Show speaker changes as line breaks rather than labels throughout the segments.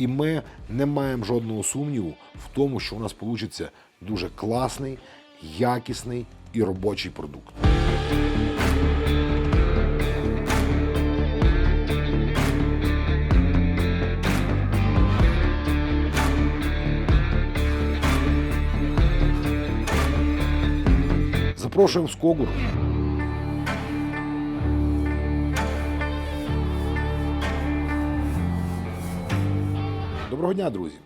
І ми не маємо жодного сумніву в тому, що у нас вийде дуже класний, якісний і робочий продукт. Запрошуємо в Скогур. Доброго дня, друзі!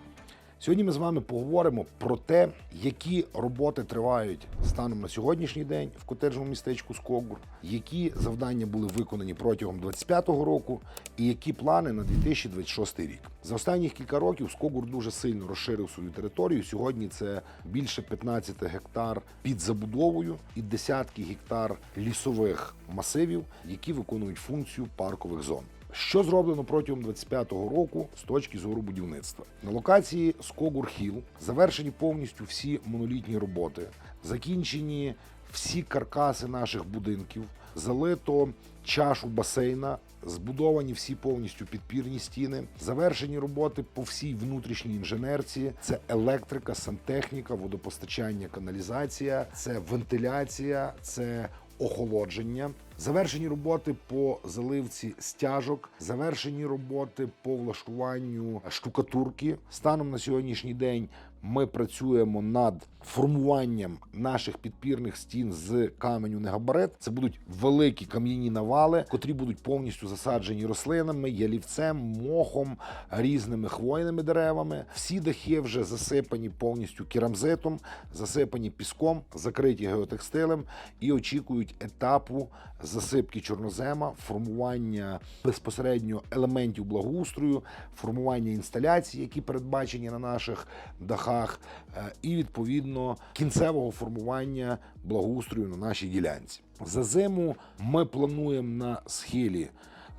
Сьогодні ми з вами поговоримо про те, які роботи тривають станом на сьогоднішній день в котеджному містечку Скогур, які завдання були виконані протягом 2025 року, і які плани на 2026 рік. За останніх кілька років Скогур дуже сильно розширив свою територію. Сьогодні це більше 15 гектар під забудовою і десятки гектар лісових масивів, які виконують функцію паркових зон. Що зроблено протягом 25-го року з точки зору будівництва? На локації Скогур Хіл завершені повністю всі монолітні роботи, закінчені всі каркаси наших будинків, залито чашу басейна, збудовані всі повністю підпірні стіни, завершені роботи по всій внутрішній інженерці. Це електрика, сантехніка, водопостачання, каналізація, це вентиляція, це охолодження. Завершені роботи по заливці стяжок, завершені роботи по влаштуванню штукатурки. Станом на сьогоднішній день ми працюємо над формуванням наших підпірних стін з каменю негабарит. Це будуть великі кам'яні навали, котрі будуть повністю засаджені рослинами, ялівцем, мохом, різними хвойними деревами. Всі дахи вже засипані повністю керамзитом, засипані піском, закриті геотекстилем і очікують етапу засипки чорнозема, формування безпосередньо елементів благоустрою, формування інсталяцій, які передбачені на наших дахах, е, і відповідно кінцевого формування благоустрою на нашій ділянці. За зиму ми плануємо на схилі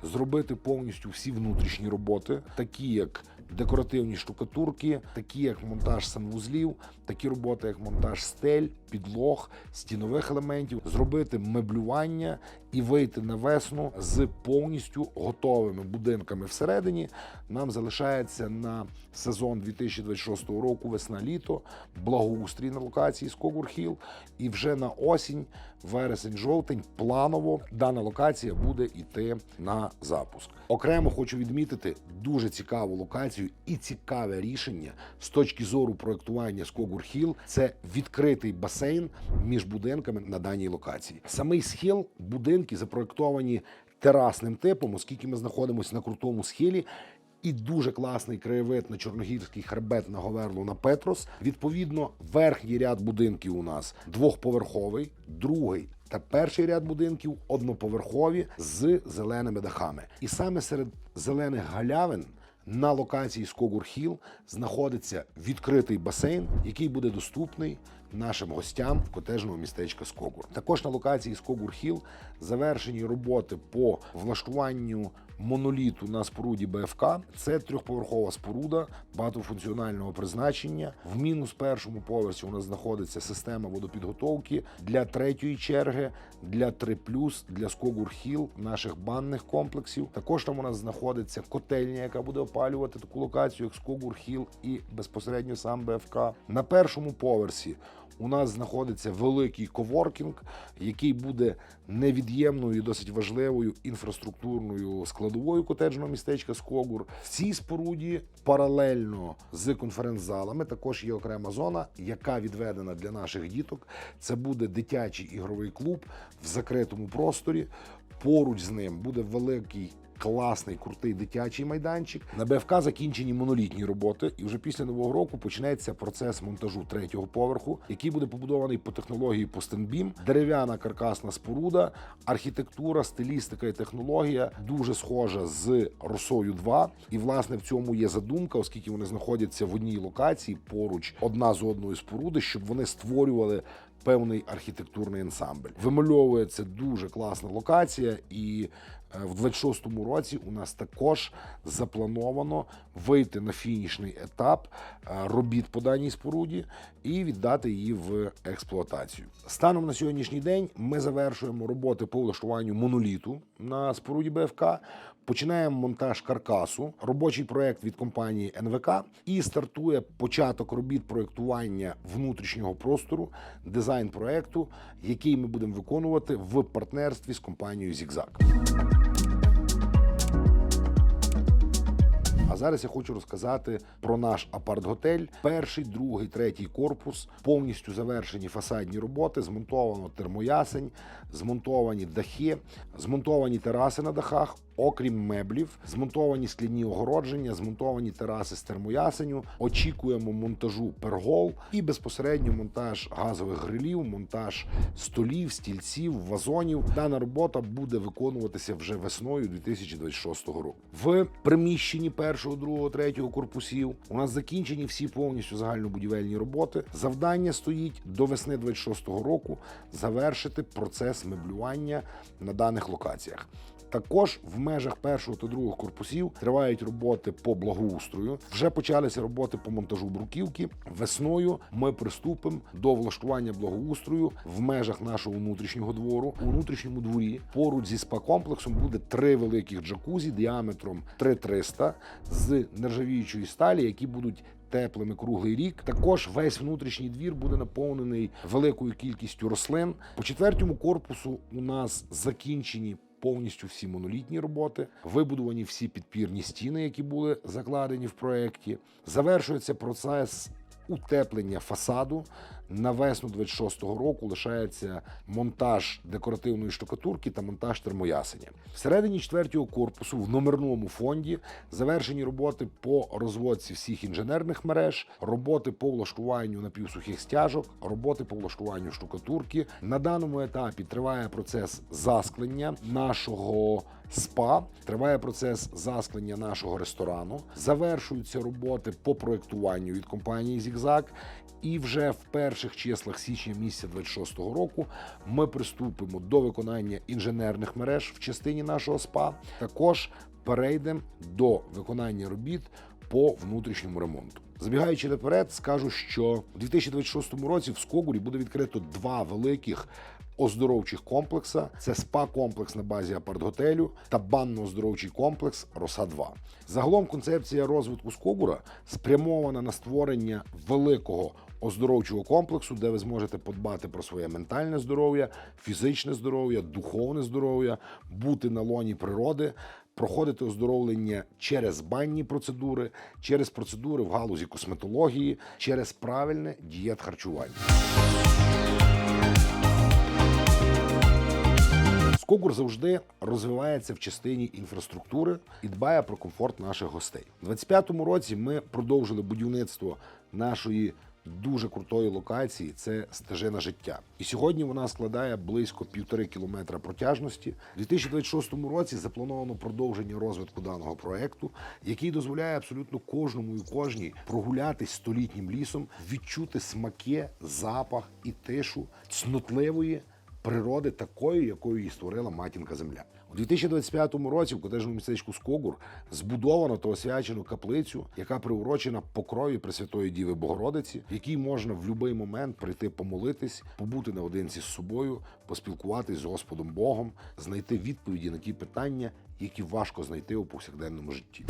зробити повністю всі внутрішні роботи, такі як декоративні штукатурки, такі як монтаж санвузлів, такі роботи, як монтаж стель, підлог, стінових елементів, зробити меблювання і вийти на весну з повністю готовими будинками всередині. Нам залишається на сезон 2026 року весна-літо, благоустрій на локації Скогур Хіл. І вже на осінь, вересень-жовтень, планово дана локація буде йти на запуск. Окремо хочу відмітити дуже цікаву локацію і цікаве рішення з точки зору проектування Скогур Хіл. Це відкритий басейн між будинками на даній локації. Самий схил будинки запроектовані терасним типом, оскільки ми знаходимося на крутому схилі. І дуже класний краєвид на Чорногірський хребет на Говерлу на Петрос. Відповідно, верхній ряд будинків у нас двохповерховий, другий та перший ряд будинків одноповерхові з зеленими дахами. І саме серед зелених галявин на локації Скогур Хіл знаходиться відкритий басейн, який буде доступний нашим гостям в котежного містечка Скогур. Також на локації Скогур Хіл завершені роботи по влаштуванню моноліту на споруді БФК. Це трьохповерхова споруда багатофункціонального призначення. В мінус першому поверсі у нас знаходиться система водопідготовки для третьої черги, для 3 для Скогур Хіл, наших банних комплексів. Також там у нас знаходиться котельня, яка буде опалювати таку локацію, як Скогур Хіл і безпосередньо сам БФК. На першому поверсі у нас знаходиться великий коворкінг, який буде невід'ємною і досить важливою інфраструктурною складовою котеджного містечка Скогур. В цій споруді паралельно з конференц-залами також є окрема зона, яка відведена для наших діток. Це буде дитячий ігровий клуб в закритому просторі. Поруч з ним буде великий. Класний крутий дитячий майданчик. На БФК закінчені монолітні роботи, і вже після нового року почнеться процес монтажу третього поверху, який буде побудований по технології Постенбім, дерев'яна каркасна споруда, архітектура, стилістика і технологія дуже схожа з Росою 2 І власне в цьому є задумка, оскільки вони знаходяться в одній локації поруч одна з одною споруди, щоб вони створювали певний архітектурний ансамбль. Вимальовується дуже класна локація, і в 26-му році у нас також заплановано вийти на фінішний етап е, робіт по даній споруді і віддати її в експлуатацію. Станом на сьогоднішній день ми завершуємо роботи по влаштуванню моноліту на споруді БФК. Починаємо монтаж каркасу, робочий проект від компанії НВК, і стартує початок робіт проектування внутрішнього простору, дизайн проекту, який ми будемо виконувати в партнерстві з компанією Зігзаг. Зараз я хочу розказати про наш апарт-готель. Перший, другий, третій корпус повністю завершені фасадні роботи, змонтовано термоясень, змонтовані дахи, змонтовані тераси на дахах. Окрім меблів, змонтовані скляні огородження, змонтовані тераси з термоясеню. Очікуємо монтажу пергол і безпосередньо монтаж газових грилів, монтаж столів, стільців, вазонів. Дана робота буде виконуватися вже весною 2026 року. В приміщенні першого, другого, третього корпусів у нас закінчені всі повністю загальнобудівельні роботи. Завдання стоїть до весни 26 року завершити процес меблювання на даних локаціях. Також в межах першого та другого корпусів тривають роботи по благоустрою. Вже почалися роботи по монтажу бруківки. Весною ми приступимо до влаштування благоустрою в межах нашого внутрішнього двору. У внутрішньому дворі поруч зі спа-комплексом буде три великих джакузі діаметром 3300 з нержавіючої сталі, які будуть теплими круглий рік. Також весь внутрішній двір буде наповнений великою кількістю рослин. По четвертому корпусу у нас закінчені. Повністю всі монолітні роботи, вибудовані всі підпірні стіни, які були закладені в проєкті. Завершується процес утеплення фасаду. На весну 26-го року лишається монтаж декоративної штукатурки та монтаж термоясеня. Всередині четвертого корпусу в номерному фонді завершені роботи по розводці всіх інженерних мереж, роботи по влаштуванню напівсухих стяжок, роботи по влаштуванню штукатурки. На даному етапі триває процес засклення нашого СПА, триває процес засклення нашого ресторану. Завершуються роботи по проектуванню від компанії Зігзаг. І вже в перших числах січня місяця 26-го року ми приступимо до виконання інженерних мереж в частині нашого СПА. Також перейдемо до виконання робіт по внутрішньому ремонту. Забігаючи наперед, скажу, що у 2026 році в Скогурі буде відкрито два великих оздоровчих комплекса. Це спа-комплекс на базі апарт-готелю та банно-оздоровчий комплекс Роса 2 Загалом концепція розвитку Скогура спрямована на створення великого оздоровчого комплексу, де ви зможете подбати про своє ментальне здоров'я, фізичне здоров'я, духовне здоров'я, бути на лоні природи. Проходити оздоровлення через банні процедури, через процедури в галузі косметології, через правильне дієт харчування. Скогур завжди розвивається в частині інфраструктури і дбає про комфорт наших гостей. У 25-му році ми продовжили будівництво нашої дуже крутої локації. Це стежина життя. І сьогодні вона складає близько півтори кілометра протяжності. У 2026 році заплановано продовження розвитку даного проекту, який дозволяє абсолютно кожному і кожній прогулятись столітнім лісом, відчути смаки, запах і тишу цнотливої природи такою, якою її створила матінка земля. У 2025 році в котежному містечку Скогур збудовано та освячено каплицю, яка приурочена покрові Пресвятої Діви Богородиці, в якій можна в будь-який момент прийти помолитись, побути наодинці з собою, поспілкуватись з Господом Богом, знайти відповіді на ті питання, які важко знайти у повсякденному житті.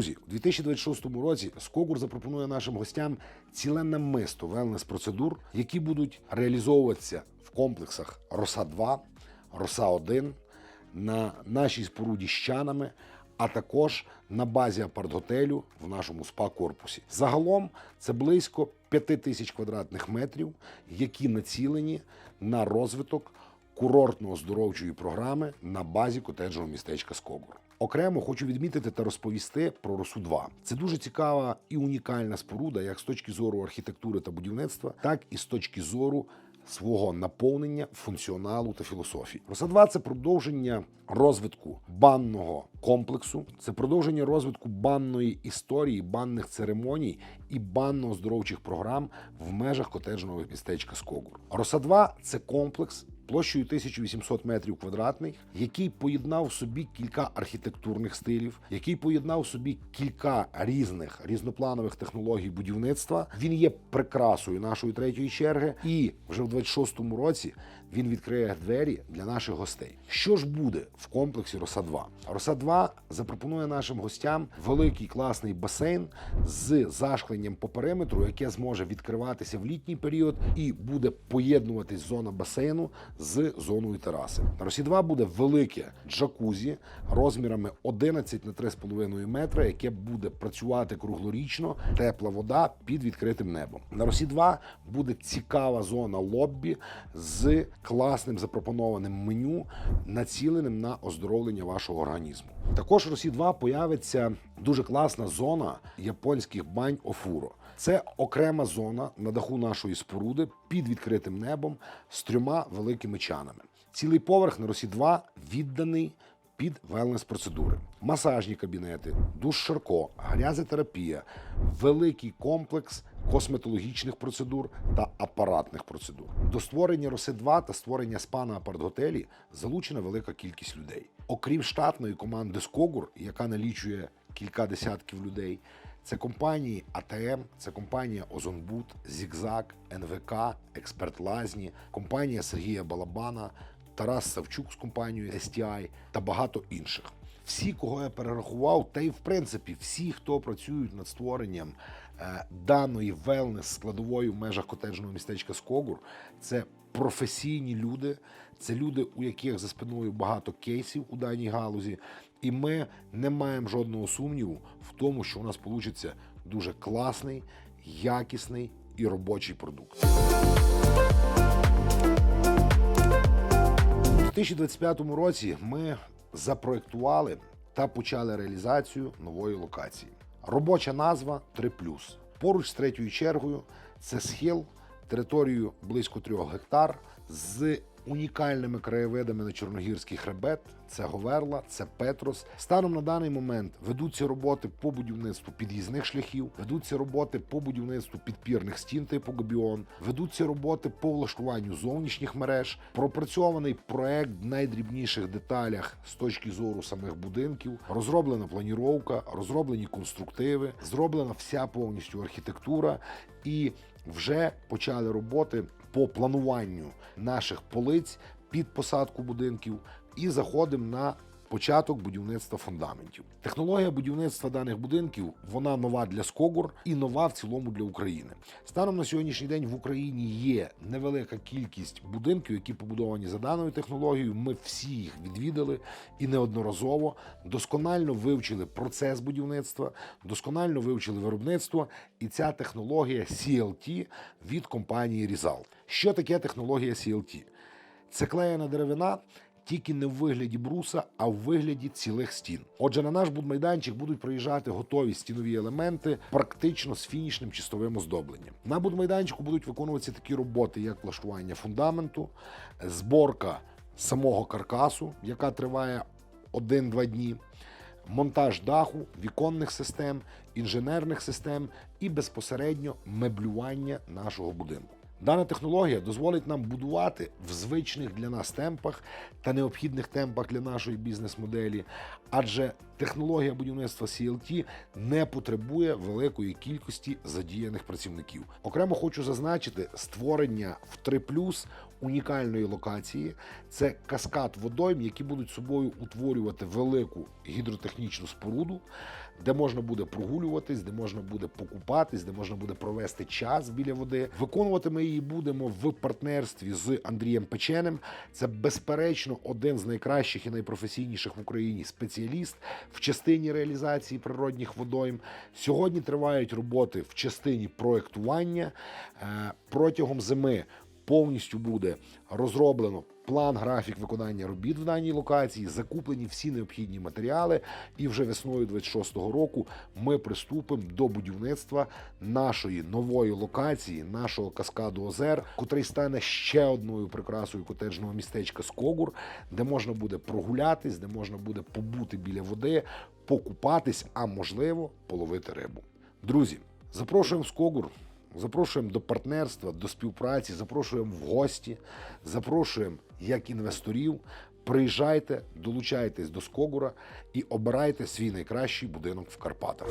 Друзі, у 2026 році Скогур запропонує нашим гостям ціле намисто велнес процедур, які будуть реалізовуватися в комплексах Роса 2, Роса 1 на нашій споруді з чанами, а також на базі апарт-готелю в нашому спа-корпусі. Загалом це близько 5 тисяч квадратних метрів, які націлені на розвиток курортно-оздоровчої програми на базі котеджного містечка Скогур. Окремо хочу відмітити та розповісти про Росу 2 Це дуже цікава і унікальна споруда, як з точки зору архітектури та будівництва, так і з точки зору свого наповнення, функціоналу та філософії. Роса 2 це продовження розвитку банного комплексу, це продовження розвитку банної історії, банних церемоній і банно-оздоровчих програм в межах котеджного містечка Скогур. Роса 2 це комплекс площею 1800 метрів квадратних, який поєднав в собі кілька архітектурних стилів, який поєднав в собі кілька різних різнопланових технологій будівництва. Він є прикрасою нашої третьої черги, і вже в 26-му році він відкриє двері для наших гостей. Що ж буде в комплексі Роса 2? Роса 2 запропонує нашим гостям великий класний басейн з зашкленням по периметру, яке зможе відкриватися в літній період і буде поєднуватись зона басейну з зоною тераси. На Росі 2 буде велике джакузі розмірами 11 на 3,5 метра, яке буде працювати круглорічно, тепла вода під відкритим небом. На Росі 2 буде цікава зона лоббі з класним запропонованим меню, націленим на оздоровлення вашого організму. Також в Росі 2 появиться дуже класна зона японських бань Офуро. Це окрема зона на даху нашої споруди під відкритим небом з трьома великими чанами. Цілий поверх на Росі 2 відданий під велнес-процедури, масажні кабінети, душ Шарко, грязетерапія, великий комплекс косметологічних процедур та апаратних процедур. До створення Роси 2 та створення спа на апарт-готелі залучена велика кількість людей. Окрім штатної команди Скогур, яка налічує кілька десятків людей. Це компанії АТМ, це компанія Озонбуд, Зігзаг, НВК, Експерт Лазні, компанія Сергія Балабана, Тарас Савчук з компанією STI та багато інших. Всі, кого я перерахував, та й в принципі всі, хто працюють над створенням даної велнес складової в межах котеджного містечка Скогур, це професійні люди, це люди, у яких за спиною багато кейсів у даній галузі, і ми не маємо жодного сумніву в тому, що у нас вийде дуже класний, якісний і робочий продукт. У 2025 році ми запроектували та почали реалізацію нової локації. Робоча назва 3 Поруч з третьою чергою це схил територією близько 3 гектар з унікальними краєвидами на Чорногірський хребет. Це Говерла, це Петрос. Станом на даний момент ведуться роботи по будівництву під'їзних шляхів, ведуться роботи по будівництву підпірних стін типу Габіон, ведуться роботи по влаштуванню зовнішніх мереж. Пропрацьований проект в найдрібніших деталях з точки зору самих будинків. Розроблена планіровка, розроблені конструктиви, зроблена вся повністю архітектура і вже почали роботи по плануванню наших полиць під посадку будинків і заходимо на початок будівництва фундаментів. Технологія будівництва даних будинків вона нова для Скогур і нова в цілому для України. Станом на сьогоднішній день в Україні є невелика кількість будинків, які побудовані за даною технологією. Ми всі їх відвідали і неодноразово досконально вивчили процес будівництва, досконально вивчили виробництво, і ця технологія CLT від компанії Result. Що таке технологія CLT? Це клеєна деревина. Тільки не в вигляді бруса, а в вигляді цілих стін. Отже, на наш будмайданчик будуть приїжджати готові стінові елементи, практично з фінішним чистовим оздобленням. На будмайданчику будуть виконуватися такі роботи, як влаштування фундаменту, зборка самого каркасу, яка триває 1-2 дні. Монтаж даху, віконних систем, інженерних систем і безпосередньо меблювання нашого будинку. Дана технологія дозволить нам будувати в звичних для нас темпах та необхідних темпах для нашої бізнес-моделі, адже технологія будівництва CLT не потребує великої кількості задіяних працівників. Окремо хочу зазначити створення в 3 унікальної локації. Це каскад водойм, які будуть собою утворювати велику гідротехнічну споруду, де можна буде прогулюватись, де можна буде покупатись, де можна буде провести час біля води. Виконувати ми її будемо в партнерстві з Андрієм Печенем. Це безперечно один з найкращих і найпрофесійніших в Україні спеціаліст в частині реалізації природних водойм. Сьогодні тривають роботи в частині проектування Е, протягом зими повністю буде розроблено план, графік виконання робіт в даній локації, закуплені всі необхідні матеріали. І вже весною 26-го року ми приступимо до будівництва нашої нової локації, нашого каскаду озер, котрий стане ще одною прикрасою котеджного містечка Скогур, де можна буде прогулятись, де можна буде побути біля води, покупатись, а можливо, половити рибу. Друзі, запрошуємо в Скогур. Запрошуємо до партнерства, до співпраці, запрошуємо в гості, запрошуємо як інвесторів. Приїжджайте, долучайтесь до Скогура і обирайте свій найкращий будинок в Карпатах.